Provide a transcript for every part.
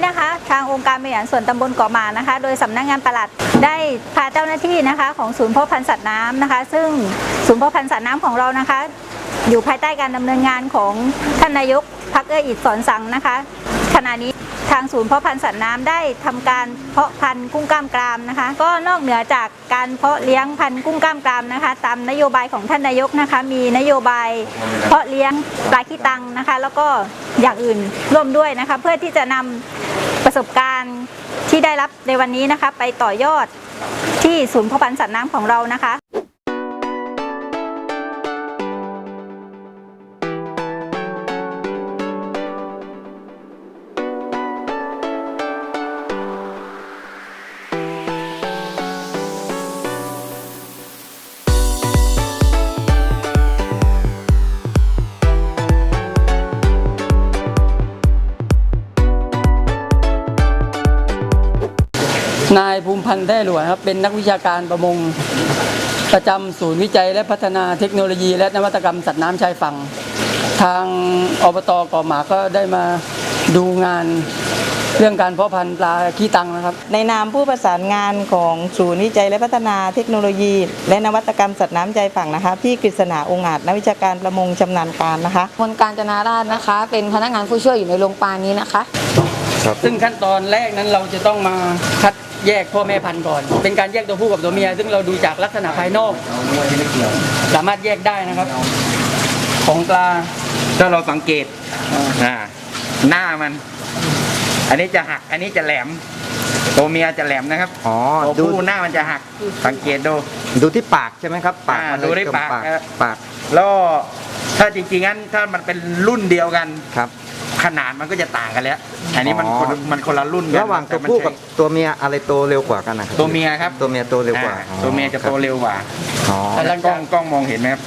นนี้นะคะ ทางองค์การบริหารส่วนตำบลเกาะหมานะคะ โดยสำนักงานปลัดได้พาเจ้าหน้าที่นะคะ ของศูนย์พ่อพันธุ์สัตว์น้ำนะคะ ซึ่งศูนย์พ่อพันธุ์สัตว์น้ำของเรานะคะ อยู่ภายใต้การดำเนินงานของท่านนายกพักเอื้ออิฐสอนสังนะคะ ขณะนี้ ทางศูนย์เพาะพันธุ์สัตว์น้ำได้ทำการเพาะพันธุ์กุ้งกล้ามกรามนะคะ ก็นอกเหนือจากการเพาะเลี้ยงพันธุ์กุ้งกล้ามกรามนะคะ ตามนโยบายของท่านนายกนะคะ มีนโยบายเพาะเลี้ยงปลาขี้ตังนะคะ แล้วก็อย่างอื่นร่วมด้วยนะคะ เพื่อที่จะนำประสบการณ์ที่ได้รับในวันนี้นะคะ ไปต่อยอดที่ศูนย์เพาะพันธุ์สัตว์น้ำของเรานะคะ นายภูมิพันธ์แท้หลวงครับเป็นนักวิชาการประมง ประจำศูนย์วิจัยและพัฒนาเทคโนโลยี และนวัตกรรมสัตว์น้ำชายฝั่ง ทางอบตเกาะหมาก็ได้มาดูงานเรื่องการเพาะพันธุ์ปลาขี้ตังนะครับ ในนามผู้ประสานงานของศูนย์วิจัยและพัฒนาเทคโนโลยี และนวัตกรรมสัตว์น้ำใจฝั่งนะคะ พี่กฤษณาองค์อาจนักวิชาการประมงชำนาญการนะคะ มนการจนาราชนะคะ เป็นพนักงานผู้ช่วยอยู่ในโรงปลานี้นะคะ ซึ่งขั้นตอนแรกนั้นเราจะต้องมาคัดแยกพ่อแม่พันธุ์ก่อน เป็นการแยกตัวผู้กับตัวเมีย ซึ่งเราดูจากลักษณะภายนอก สามารถแยกได้นะครับ ของปลาถ้าเราสังเกตอ่าหน้ามัน อันนี้จะหัก อันนี้จะแหลม ตัวเมียจะแหลมนะครับอ๋อตัวดูผู้หน้ามันจะหัก สังเกตดู ดูที่ปากใช่ไหมครับ ปากอ่ามันดูที่จะปากปากครับปาก แล้วถ้าจริงๆงั้นถ้ามันเป็นรุ่นเดียวกัน ครับ ขนาดมันก็จะต่างกันแล้ว อันนี้มันอ๋อคนมันคนละรุ่นกันระหว่างตัวแมันผู้ใช้กับตัวเมียอะไรโตเร็วกว่ากันนะครับตัวเมียครับตัวเมียโตเร็วกว่าอ่ตัวเมียจะโตเร็วกว่าอ๋อ แต่หลังกล้จาอกงกล้องมองเห็นไหมครับ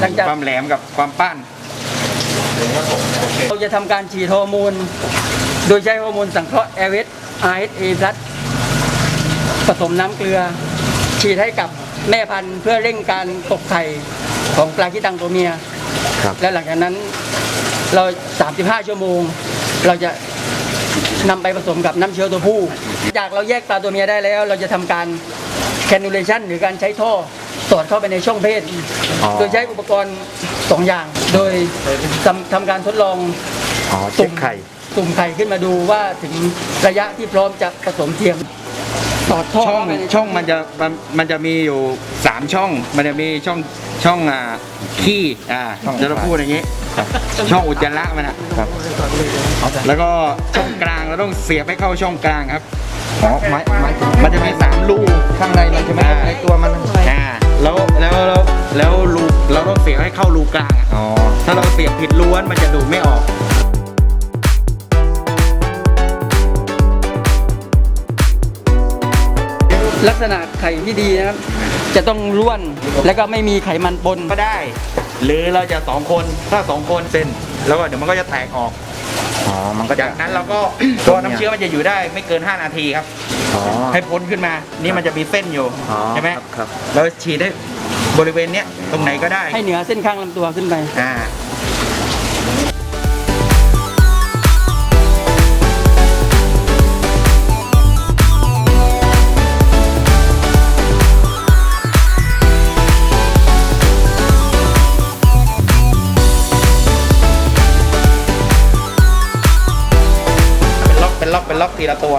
หลังจากความแหลมกับความป้านเราจะทำการฉีดฮอร์โมน โดยใช้ฮอร์โมนสังเคราะห์ a v s RSA ผสมน้ำเกลือ ฉีดให้กับแม่พันธุ์เพื่อเร่งการตกไข่ของปลาขี้ตังตัวเมีย ครับ และหลังจากนั้น เรา 35 ชั่วโมง เราจะนำไปผสมกับน้ำเชื้อตัวผู้ จากเราแยกปลาตัวเมียได้แล้ว เราจะทำการ cannulation หรือการใช้ท่อสอดเข้าไปในช่องเพศ อ๋อ โดยใช้อุปกรณ์สองอย่าง โดยทำทำการทดลอง อ๋อเช็คไข่ ตุ่มไข่ขึ้นมาดูว่าถึงระยะที่พร้อมจะผสมเทียมส อดท่อช่องเข้าไปในช่องมันจะมันมันจะมีอยู่สามช่อง มันจะมีช่องช่องอ่าขี้อ่าช่องจะต้องพูดอย่างนี้ช่องอุจจาระมันอะครับแล้วก็ช่องกลางเราต้องเสียบให้เข้าช่องกลางครับ อ๋อหมายหมายถึงมันจะมีสามรูข้างในมันใช่ไหมครับอ่า ในตัวมันอ่าแล้วแล้วแล้วแล้วรูเราต้องเสียบให้เข้ารูกลางอะอ๋อถ้าเราเสียบผิดล้วนมันจะดูดไม่ออก ลักษณะไข่ที่ดีนะครับจะต้องร่วนและก็ไม่มีไขมันปนก็ได้ หรือเราจะสองคนถ้าสองคนเส้น แล้วก็เดี๋ยวมันก็จะแตกออกอ๋อมันก็จะจากนั้นเราก็ ตัวน้ำเชื้อมันจะอยู่ได้ไม่เกิน 5 นาทีครับอ๋อ ให้พ้นขึ้นมา นี่มันจะมีเส้นอยู่อ๋อใช่ไหมครับครับเราฉีดได้บริเวณเนี้ยตรงไหนก็ได้ให้เหนือเส้นข้างลำตัวขึ้นไป อ่า เป็นล็อกเป็นล็อกทีละตัว